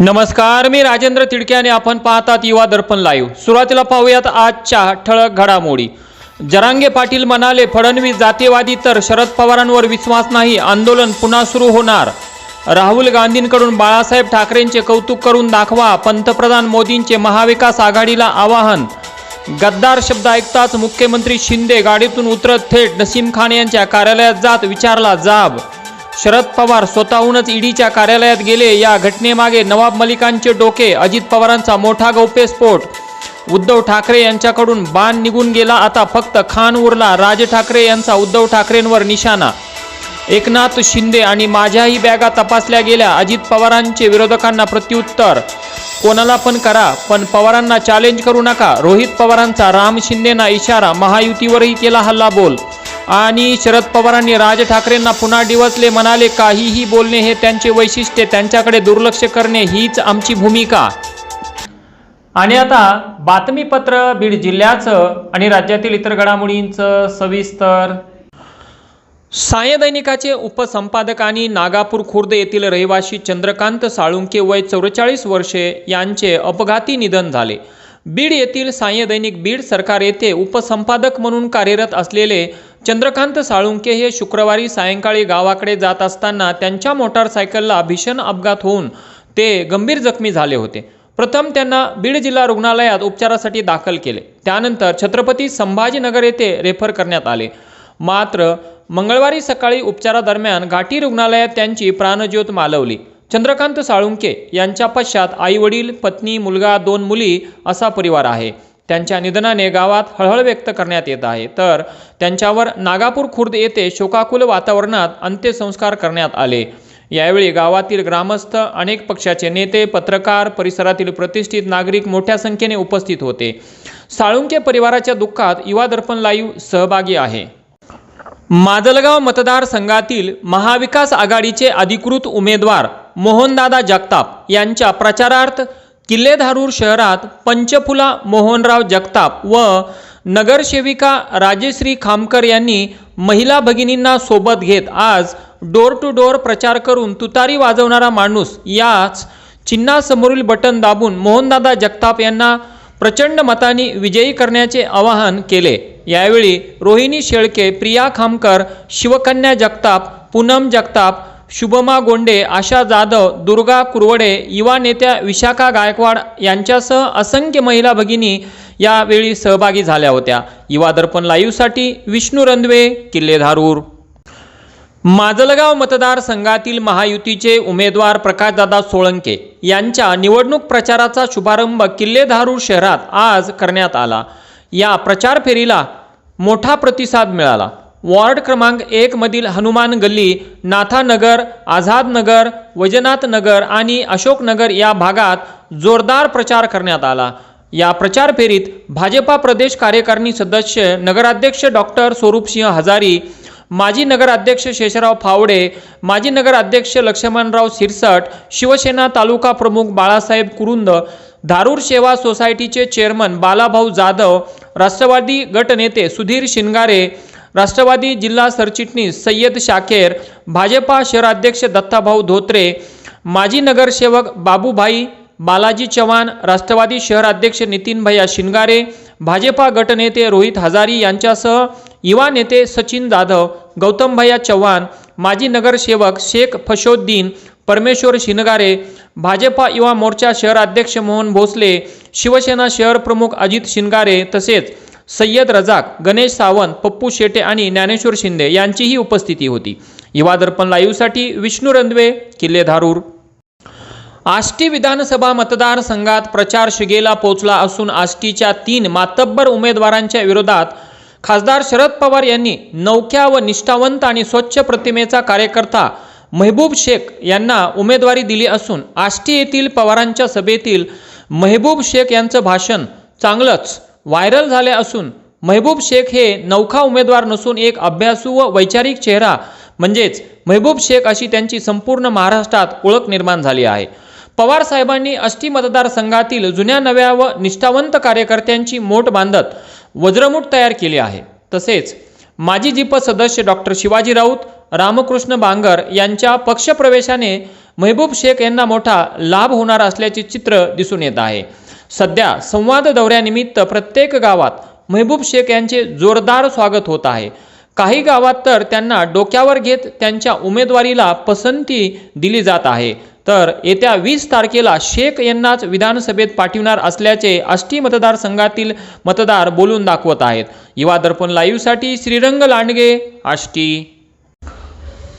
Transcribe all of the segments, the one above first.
नमस्कार मी राजेंद्र तिडके आणि आपण पाहतात युवा दर्पण लाईव्ह सुरुवातीला पाहूयात आजच्या ठळक घडामोडी. जरांगे पाटील म्हणाले फडणवीस जातीयवादी तर शरद पवारांवर विश्वास नाही आंदोलन पुन्हा सुरू होणार. राहुल गांधींकडून बाळासाहेब ठाकरेंचे कौतुक करून दाखवा पंतप्रधान मोदींचे महाविकास आघाडीला आवाहन. गद्दार शब्द ऐकताच मुख्यमंत्री शिंदे गाडीतून उतरत थेट नसीम खान यांच्या कार्यालयात जात विचारला जाब शरद पवार स्वतःहूनच ईडीच्या कार्यालयात गेले. या घटनेमागे नवाब मलिकांचे डोके अजित पवारांचा मोठा गौप्यस्फोट उद्धव ठाकरे यांच्याकडून बाण निघून गेला. आता फक्त खान उरला राज ठाकरे यांचा उद्धव ठाकरेंवर निशाणा. एकनाथ शिंदे आणि माझ्याही बॅगा तपासल्या गेल्या. अजित पवारांचे विरोधकांना प्रत्युत्तर. कोणाला पण करा पण पवारांना चॅलेंज करू नका. रोहित पवारांचा राम शिंदेना इशारा महायुतीवरही केला हल्ला बोल आणि शरद पवारांनी राज ठाकरेंना पुन्हा डिवचले म्हणाले काहीही बोलणे हे त्यांचे वैशिष्ट्य त्यांच्याकडे दुर्लक्ष करणे हीच आमची भूमिका. आणि आता बातमीपत्र बीड जिल्ह्याचं आणि राज्यातील इतर घडामोडींचं सविस्तर. साय दैनिकाचे उपसंपादक आणि नागापूर खुर्द येथील रहिवासी चंद्रकांत साळुंके वय चौवेचाळीस वर्षे यांचे अपघाती निधन झाले. बीड येथील साय दैनिक बीड सरकार येथे उपसंपादक म्हणून कार्यरत असलेले चंद्रकांत साळुंके हे शुक्रवारी सायंकाळी गावाकडे जात असताना त्यांच्या मोटारसायकलला भीषण अपघात होऊन ते गंभीर जखमी झाले होते. प्रथम त्यांना बीड जिल्हा रुग्णालयात उपचारासाठी दाखल केले. त्यानंतर छत्रपती संभाजीनगर येथे रेफर करण्यात आले. मात्र मंगळवारी सकाळी उपचारादरम्यान घाटी रुग्णालयात त्यांची प्राणज्योत मालवली. चंद्रकांत साळुंके यांच्या पश्चात आईवडील पत्नी मुलगा दोन मुली असा परिवार आहे. त्यांच्या निधनाने गावात हळहळ व्यक्त करण्यात येत आहे. तर त्यांच्यावर नागापूर खुर्द येथे शोकाकुल वातावरणात अंत्यसंस्कार करण्यात आले. यावेळी गावातील ग्रामस्थ अनेक पक्षाचे नेते पत्रकार परिसरातील प्रतिष्ठित नागरिक मोठ्या संख्येने उपस्थित होते. साळुंके परिवाराच्या दुःखात युवा दर्पण लाईव्ह सहभागी आहे. माजलगाव मतदारसंघातील महाविकास आघाडीचे अधिकृत उमेदवार मोहनदादा जगताप यांच्या प्रचारार्थ किल्लेधारूर शहरात पंचफुला मोहनराव जगताप व नगरसेविका राजेश्री खामकर यांनी महिला भगिनींना सोबत घेत आज डोर टू डोर प्रचार करून तुतारी वाजवणारा माणूस याच चिन्हासमोरील बटन दाबून मोहनदादा जगताप यांना प्रचंड मतांनी विजयी करण्याचे आवाहन केले. यावेळी रोहिणी शेळके प्रिया खामकर शिवकन्या जगताप पूनम जगताप शुभमा गोंडे आशा जाधव दुर्गा कुरवडे युवा नेत्या विशाखा गायकवाड यांच्यासह असंख्य महिला भगिनी यावेळी सहभागी झाल्या होत्या. युवा दर्पण लाईव्हसाठी विष्णू रंधवे किल्लेधारूर माजलगाव मतदारसंघातील महायुतीचे उमेदवार प्रकाशदादा सोळंके यांच्या निवडणूक प्रचाराचा शुभारंभ किल्लेधारूर शहरात आज करण्यात आला. या प्रचार फेरीला मोठा प्रतिसाद मिळाला. वॉर्ड क्रमांक एक मधील हनुमान गल्ली नाथानगर आझादनगर वैजनाथनगर आणि अशोकनगर या भागात जोरदार प्रचार करण्यात आला. या प्रचार फेरीत भाजपा प्रदेश कार्यकारिणी सदस्य नगराध्यक्ष डॉक्टर स्वरूपसिंह हजारी माजी नगराध्यक्ष शेषराव फावडे माजी नगराध्यक्ष लक्ष्मणराव सिरसट शिवसेना तालुका प्रमुख बाळासाहेब कुरुंद धारूर सेवा सोसायटीचे चेअरमन बालाभाऊ जाधव राष्ट्रवादी गटनेते सुधीर शिंगारे राष्ट्रवादी जिल्हा सरचिटणीस सय्यद शाखेर भाजपा शहराध्यक्ष दत्ताभाऊ धोत्रे माजी नगरसेवक बाबूभाई बालाजी चव्हाण राष्ट्रवादी शहराध्यक्ष नितीनभैया नितीन भैया शिनगारे भाजपा गटनेते रोहित हजारी यांच्यासह युवा नेते सचिन जाधव गौतमभैया चव्हाण माजी नगरसेवक शेख फशोद्दीन परमेश्वर शिनगारे भाजपा युवा मोर्चा शहराध्यक्ष मोहन भोसले शिवसेना शहर प्रमुख अजित शिनगारे तसेच सय्यद रजाक गणेश सावंत पप्पू शेटे आणि ज्ञानेश्वर शिंदे यांचीही उपस्थिती होती. युवा दर्पण लाईव्हसाठी विष्णू रंधवे किल्ले धारूर. आष्टी विधानसभा मतदारसंघात प्रचार शिगेला पोहोचला असून आष्टीच्या तीन मातब्बर उमेदवारांच्या विरोधात खासदार शरद पवार यांनी नौख्या व निष्ठावंत आणि स्वच्छ प्रतिमेचा कार्यकर्ता महबूब शेख यांना उमेदवारी दिली असून आष्टी येथील पवारांच्या सभेतील महबूब शेख यांचं भाषण चांगलंच व्हायरल झाले असून महबूब शेख हे नौखा उमेदवार नसून एक अभ्यासू व वैचारिक चेहरा. म्हणजेच महबूब शेख अशी त्यांची संपूर्ण महाराष्ट्रात ओळख निर्माण झाली आहे. पवार साहेबांनी आष्टी मतदारसंघातील जुन्या नव्या व निष्ठावंत कार्यकर्त्यांची मोठ बांधत वज्रमूठ तयार केली आहे. तसेच माजी जिप सदस्य डॉक्टर शिवाजी राऊत रामकृष्ण बांगर यांच्या पक्षप्रवेशाने महबूब शेख यांना मोठा लाभ होणार असल्याचे चित्र दिसून येत आहे. सध्या संवाद दौऱ्यानिमित्त प्रत्येक गावात महबूब शेख यांचे जोरदार स्वागत होत आहे. काही गावात तर त्यांना डोक्यावर घेत त्यांच्या उमेदवारीला पसंती दिली जात आहे. तर येत्या वीस तारखेला शेख यांनाच विधानसभेत पाठविणार असल्याचे आष्टी मतदारसंघातील मतदार बोलून दाखवत आहेत. युवा दर्पण लाईव्हसाठी श्रीरंग लांडगे आष्टी.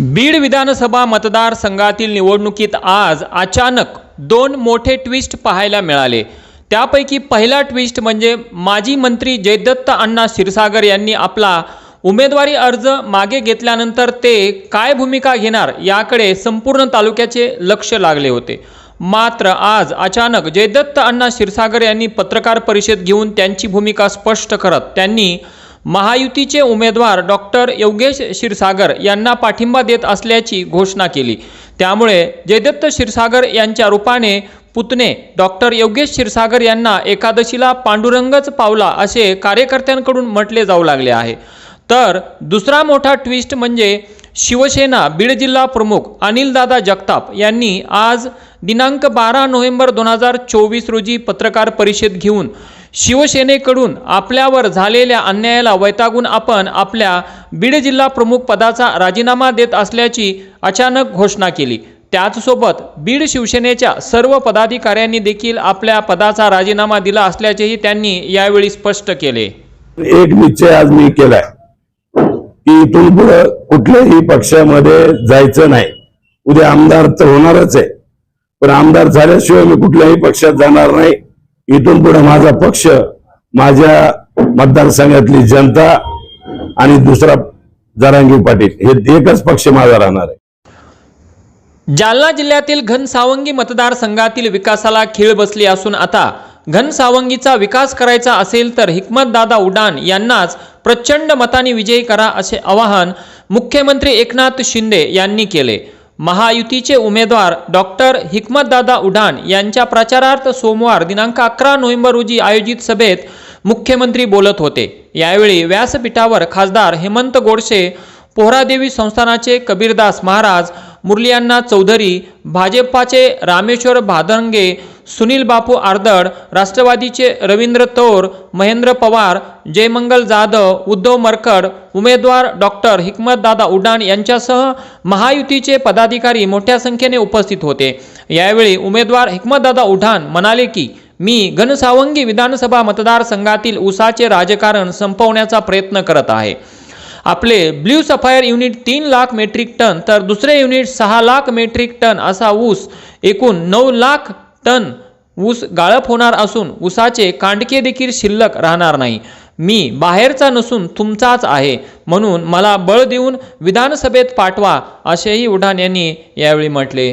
बीड विधानसभा मतदारसंघातील निवडणुकीत आज अचानक दोन मोठे ट्विस्ट पाहायला मिळाले. त्यापैकी पहिला ट्विस्ट म्हणजे माजी मंत्री जयदत्त अण्णा क्षीरसागर यांनी आपला उमेदवारी अर्ज मागे घेतल्यानंतर ते काय भूमिका घेणार याकडे संपूर्ण तालुक्याचे लक्ष लागले होते. मात्र आज अचानक जयदत्त अण्णा क्षीरसागर यांनी पत्रकार परिषद घेऊन त्यांची भूमिका स्पष्ट करत त्यांनी महायुतीचे उमेदवार डॉक्टर योगेश क्षीरसागर यांना पाठिंबा देत असल्याची घोषणा केली. त्यामुळे जयदत्त क्षीरसागर यांच्या रूपाने पुतणे डॉक्टर योगेश क्षीरसागर यांना एकादशीला पांडुरंगच पावला असे कार्यकर्त्यांकडून म्हटले जाऊ लागले आहे. तर दुसरा मोठा ट्विस्ट म्हणजे शिवसेना बीड जिल्हा प्रमुख अनिलदादा जगताप यांनी आज दिनांक बारा नोव्हेंबर दोन हजार चोवीस रोजी पत्रकार परिषद घेऊन शिवसेनेकडून आपल्यावर झालेल्या अन्यायाला वैतागून आपण आपल्या बीड जिल्हा प्रमुख पदाचा राजीनामा देत असल्याची अचानक घोषणा केली. त्याचसोबत बीड शिवसेनेच्या सर्व पदाधिकाऱ्यांनी देखील आपल्या पदाचा राजीनामा दिला असल्याचेही त्यांनी यावेळी स्पष्ट केले. एक निश्चय आज मी केलाय की इथून पुढे कुठल्याही पक्षामध्ये जायचं नाही. उद्या आमदार तर होणारच आहे. पण आमदार झाल्याशिवाय मी कुठल्याही पक्षात जाणार नाही. इथून पुढे माझा पक्ष माझ्या मतदारसंघातली जनता आणि दुसरा जरांगी पाटील हे एकच पक्ष माझा राहणार आहे. जालना जिल्ह्यातील घनसावंगी मतदारसंघातील विकासाला खीळ बसली असून आता घनसावंगीचा विकास करायचा असेल तर हिकमतदादा उडान यांनाच प्रचंड मताने विजयी करा असे आवाहन मुख्यमंत्री एकनाथ शिंदे यांनी केले. महायुतीचे उमेदवार डॉक्टर हिकमतदादा उडान यांच्या प्रचारार्थ सोमवार दिनांक अकरा नोव्हेंबर रोजी आयोजित सभेत मुख्यमंत्री बोलत होते. यावेळी व्यासपीठावर खासदार हेमंत गोडसे पोहरादेवी संस्थानाचे कबीरदास महाराज मुरलियांना चौधरी भाजपाचे रामेश्वर भादंगे सुनील बापू आर्दड राष्ट्रवादीचे रवींद्र तौर महेंद्र पवार जयमंगल जाधव उद्धव मरकड उमेदवार डॉक्टर हिकमतदादा उड्डाण यांच्यासह महायुतीचे पदाधिकारी मोठ्या संख्येने उपस्थित होते. यावेळी उमेदवार हिकमतदादा उड्डाण म्हणाले की मी घनसावंगी विधानसभा मतदारसंघातील उसाचे राजकारण संपवण्याचा प्रयत्न करत आहे. आपले ब्ल्यू सफायर युनिट तीन लाख मेट्रिक टन तर दुसरे युनिट सहा लाख मेट्रिक टन असा ऊस एकूण नऊ लाख टन ऊस गाळप होणार असून ऊसाचे कांडके देखील शिल्लक राहणार नाही. मी बाहेरचा नसून तुमचाच आहे म्हणून मला बळ देऊन विधानसभेत पाठवा असेही उढान यांनी यावेळी म्हटले.